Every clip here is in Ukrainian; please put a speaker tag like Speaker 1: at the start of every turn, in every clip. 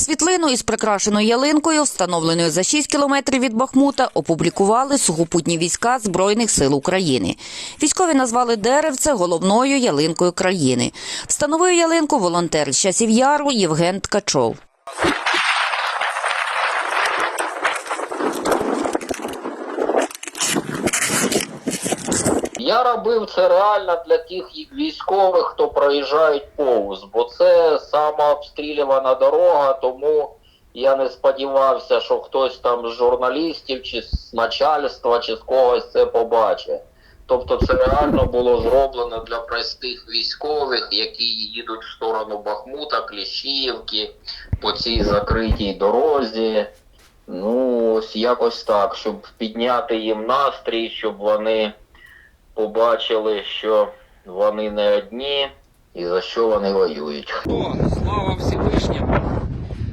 Speaker 1: Світлину із прикрашеною ялинкою, встановленою за 6 кілометрів від Бахмута, опублікували сухопутні війська Збройних сил України. Військові назвали деревце головною ялинкою країни. Встановив ялинку волонтер з часів яру Євген Ткачов.
Speaker 2: Я робив це реально для тих військових, хто проїжджають повз, бо це самообстрілювана дорога, тому я не сподівався, що хтось там з журналістів чи з начальства, чи з когось це побачить. Тобто це реально було зроблено для простих військових, які їдуть в сторону Бахмута, Кліщіївки по цій закритій дорозі. Ну, ось якось так, щоб підняти їм настрій, щоб вони побачили, що вони не одні і за що вони воюють.
Speaker 3: О, слава Всевишньому!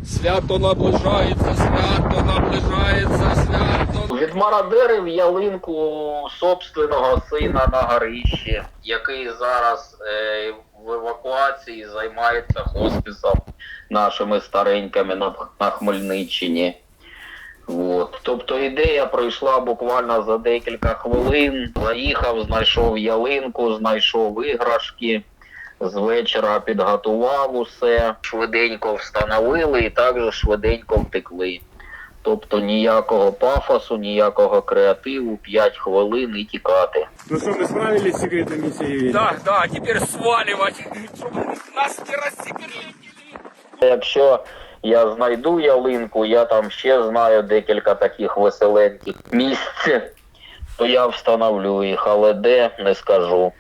Speaker 3: Свято наближається, свято наближається, свято.
Speaker 2: Від мародерів ялинку собственного сина на горищі, який зараз е, в евакуації займається хосписом нашими старенькими на, на Хмельниччині. От. Тобто ідея пройшла буквально за декілька хвилин. Заїхав, знайшов ялинку, знайшов іграшки. З вечора підготував усе, швиденько встановили і також швиденько втекли. Тобто ніякого пафосу, ніякого креативу, 5 хвилин і тікати.
Speaker 4: Ну что, мы справились с секретной миссией?
Speaker 3: Да, да, теперь сваливать, чтобы нас не рассекретили.
Speaker 2: Якщо я знайду ялинку, я там ще знаю декілька таких веселеньких місць, то я встановлю їх, але де не скажу.